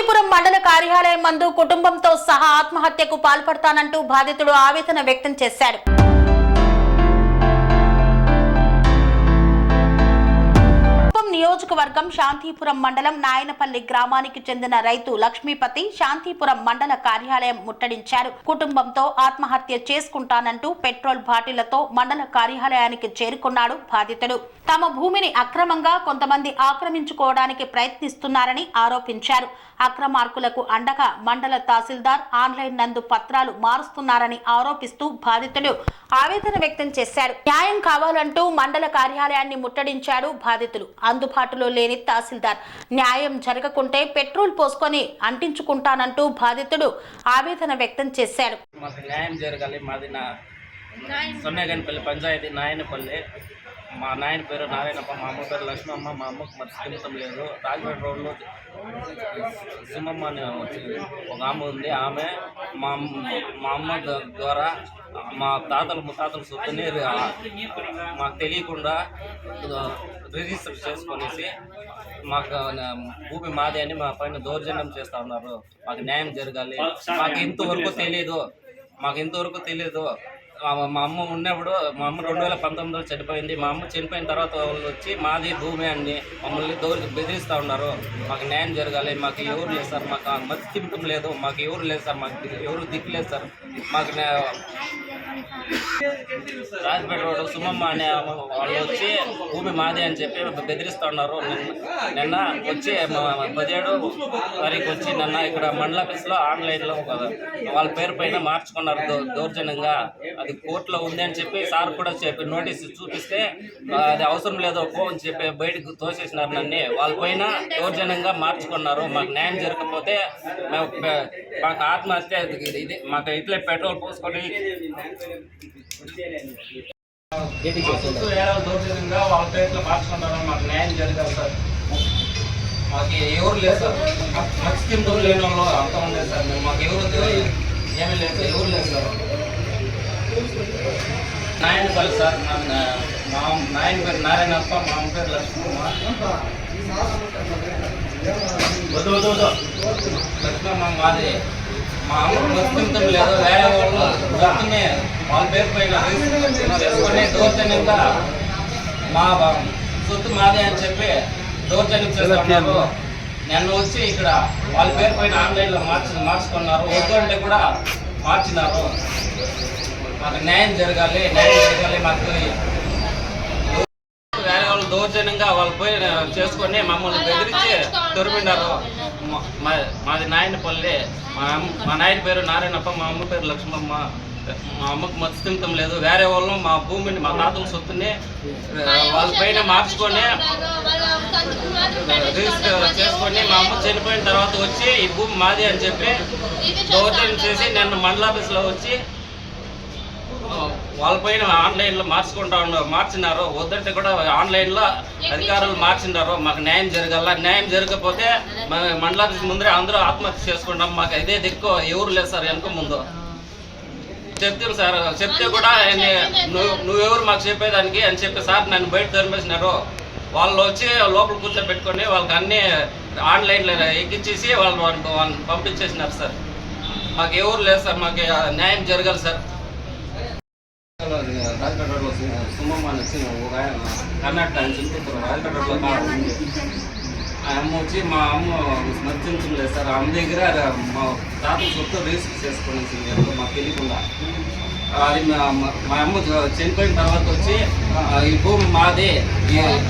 కాంతిపురం మండల కార్యాలయం మందు కుటుంబంతో సహా ఆత్మహత్యకు పాల్పడతానంటూ బాధితుడు ఆవేదన వ్యక్తం చేశాడు. నియోజకవర్గం శాంతిపురం మండలం నాయనపల్లి గ్రామానికి చెందిన రైతు లక్ష్మీపతి శాంతిపురం మండల కార్యాలయం ముట్టడించారు. కుటుంబంతో ఆత్మహత్య చేసుకుంటానంటూ పెట్రోల్ బాటిళ్ళతో మండల కార్యాలయానికి చేరుకున్నాడు బాధితుడు. తమ భూమిని అక్రమంగా కొంతమంది ఆక్రమించుకోవడానికి ప్రయత్నిస్తున్నారని ఆరోపించారు. అక్రమార్కులకు అండగా మండల తహసీల్దార్ ఆన్లైన్ నందు పత్రాలు మారుస్తున్నారని ఆరోపిస్తూ బాధితుడు ఆవేదన వ్యక్తం చేశారు. న్యాయం కావాలంటూ మండల కార్యాలయాన్ని ముట్టడించారు బాధితులు. అందుబాటులో లేని తహసీల్దార్. న్యాయం జరగకుంటే పెట్రోల్ పోసుకొని అంటించుకుంటానంటూ బాధితుడు ఆవేదన వ్యక్తం చేశారు. మాకు న్యాయం జరగాలి. మాది నా సొన్నగనిపల్లి పంచాయతీ నాయనపల్లి. మా నాయన పేరు నారాయణప్ప మా అమ్మ పేరు లక్ష్మమ్మ మా అమ్మకు మరి స్థిమితం లేదు. రాజపేట రోడ్లో సింహమ్మ అని ఒక ఆమె ఉంది ఆమె మా అమ్మ మా అమ్మ ద్వారా మా తాతలు ముత్తాతలు సొత్తుని మాకు తెలియకుండా రిజిస్టర్ చేసుకొనేసి మాకు భూమి మాదే అని మా పైన దౌర్జన్యం చేస్తూ ఉన్నారు. మాకు న్యాయం జరగాలి. మాకు ఇంతవరకు తెలియదు మాకు ఇంతవరకు తెలియదు మా అమ్మ ఉన్నప్పుడు మా అమ్మ రెండు వేల పంతొమ్మిదిలో చనిపోయింది. మా అమ్మ చనిపోయిన తర్వాత వాళ్ళు వచ్చి మాది భూమి అని మమ్మల్ని దోరికి బెదిరిస్తూ ఉన్నారు. మాకు న్యాయం జరగాలి. మాకు ఎవరు లేదు సార్. మాకు మతి తింటం లేదు. మాకు ఎవరు లేదు సార్. మాకు ఎవరు దిక్కు లేదు సార్. మాకు రాజపేట రోడ్డు సుమమ్మ అనే వాళ్ళు వచ్చి భూమి మాదే అని చెప్పి బెదిరిస్తున్నారు. నిన్న వచ్చి పదిహేడు తారీఖు వచ్చి నిన్న ఇక్కడ మండల ఆఫీస్లో ఆన్లైన్లో ఒక వాళ్ళ పేరు పైన మార్చుకున్నారు దౌర్జన్యంగా. అది కోర్టులో ఉంది అని చెప్పి సార్ కూడా చెప్పి నోటీస్ చూపిస్తే అది అవసరం లేదు పో అని చెప్పి బయటకు తోసేసినారు నన్ను. వాళ్ళ పైన దౌర్జన్యంగా మార్చుకున్నారు. మాకు న్యాయం జరగకపోతే మాకు ఆత్మహత్య ఇది- మాకు ఇట్లే పెట్రోల్ పోసుకొని దౌర్జన్యంగా వాళ్ళ పేర్లు మార్చుకున్నారు మాకు న్యాయం జరగాలి సార్. మాకు ఎవరు లేదు సార్. మత్స్యంతో లేని వాళ్ళు అంత సార్. మేము మాకు ఎవరు ఏమీ లేదు సార్. ఎవరు లేదు సార్. నాయనపల్లి సార్. నా- మా నాయన పేరు నారాయణప్ప మా అమ్మ పేరు లక్ష్మమ్మ. వద్దు వద్దు వద్దు. లక్ష్మమ్మ మాది మా అమ్మ మత్స్యంతం లేదు వేరే వాళ్ళు దొరుకునే వాళ్ళ పేరు పైన రిజిస్టర్ చేసుకొని దౌర్జన్యంగా మా బా- సొత్తు మాదే అని చెప్పి దౌర్జన్యం చేస్తున్నారు. నిన్న వచ్చి ఇక్కడ వాళ్ళ పేరు పైన ఆన్లైన్లో మార్చి మార్చుకున్నారు వద్దు అంటే కూడా మార్చినారు. మాకు న్యాయం జరగాలి. న్యాయం జరగాలి మాకు. దౌర్జన్యంగా వాళ్ళు పోయి చేసుకొని మమ్మల్ని బెదిరించి మా- మాది నాయనపల్లి. మా అమ్మ మా నాయన పేరు నారాయణప్ప మా అమ్మ పేరు లక్ష్మమ్మ. మా అమ్మకు మత్స్యంతం లేదు. వేరే వాళ్ళు మా భూమిని మా తాతల సొత్తుని వాళ్ళ పైన మార్చుకొని రిజిస్టర్ చేసుకొని మా అమ్మ చనిపోయిన తర్వాత వచ్చి ఈ భూమి మాది అని చెప్పి దౌర్జన్యం చేసి నిన్న మండల ఆఫీస్లో వచ్చి వాళ్ళపైన ఆన్లైన్లో మార్చుకుంటా ఉన్నారు మార్చినారు వద్దంటే కూడా ఆన్లైన్లో అధికారులు మార్చినారు మాకు న్యాయం జరగాల. న్యాయం జరగకపోతే మ- ముందరే అందరూ ఆత్మహత్య చేసుకుంటాం. మాకు ఇదే దిక్కు. ఎవరు లేదు సార్ వెనుక ముందు. చెప్తాను సార్ చెప్తే కూడా ఆయన్ని నువ్వు నువ్వెవరు మాకు చెప్పేదానికి అని చెప్పి సార్ నన్ను బయట తరిమేసినారు. వాళ్ళు వచ్చి లోపల కూర్చోబెట్టుకొని వాళ్ళకి అన్నీ ఆన్లైన్లో ఎక్కించేసి వాళ్ళు వాళ్ళని పంపించేసినారు సార్. మాకు ఎవరు లేదు సార్. మాకు న్యాయం జరగాలి సార్. అమ్మమ్మ అని వచ్చి ఒక ఆయన కర్ణాటక నుంచి చింతిస్తారు ఉంది ఆ అమ్మ వచ్చి మా అమ్మ నచ్చించడం లేదు సార్ అమ్మ దగ్గర మా తాత సొత్తు రిజిస్టర్ చేసుకుని మాకు తెలియకుండా అది మా మా- అమ్మ చనిపోయిన తర్వాత వచ్చి ఈ భూమి మాదే ఈ-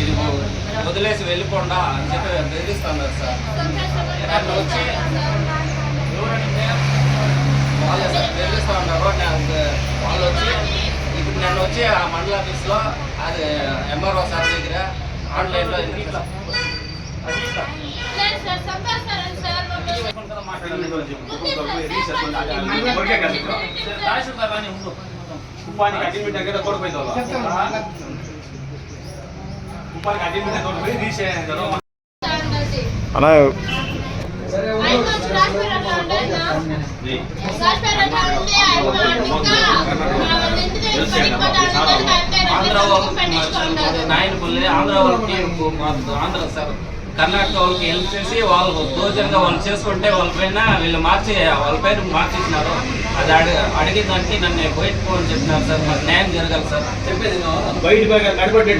ఇది వదిలేసి వెళ్ళిపోండా అని చెప్పి బెదిరిస్తున్నారు సార్ అట్లా వచ్చి వాళ్ళే సార్ బెదిరిస్తూ ఉన్నారు నాకు వాళ్ళు వచ్చి ఇప్పుడు నన్ను వచ్చి ఆ మండల ఆఫీస్లో అది ఎంఆర్ఓ సార్ దగ్గర ఆన్లైన్లో ఉపాధికి అడ్మిట్ దగ్గర తోడిపోయింది ఉపాధికి అడ్మిట్ తోడిపోయి తీసేయాలి అన్న ఆంధ్ర నాయనపల్లి ఆంధ్ర వాళ్ళకి ఆంధ్ర సార్ కర్ణాటక వాళ్ళకి హెల్ప్ చేసి వాళ్ళు దోచంగా వాళ్ళు చేసుకుంటే వాళ్ళ పైన వీళ్ళు మార్చి వాళ్ళ పేరు మార్చేసినారు అది అడి అడిగిన దానికి నన్ను బయట పోని చెప్పినారు సార్ మాకు న్యాయం జరగాలి సార్ బయట పోయి నడిపడి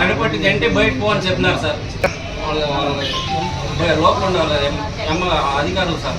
నడిపట్టి బయట పోని చెప్పినారు సార్ వాళ్ళు- లోపల ఉండాలి ఎమ్మ అధికారులు సార్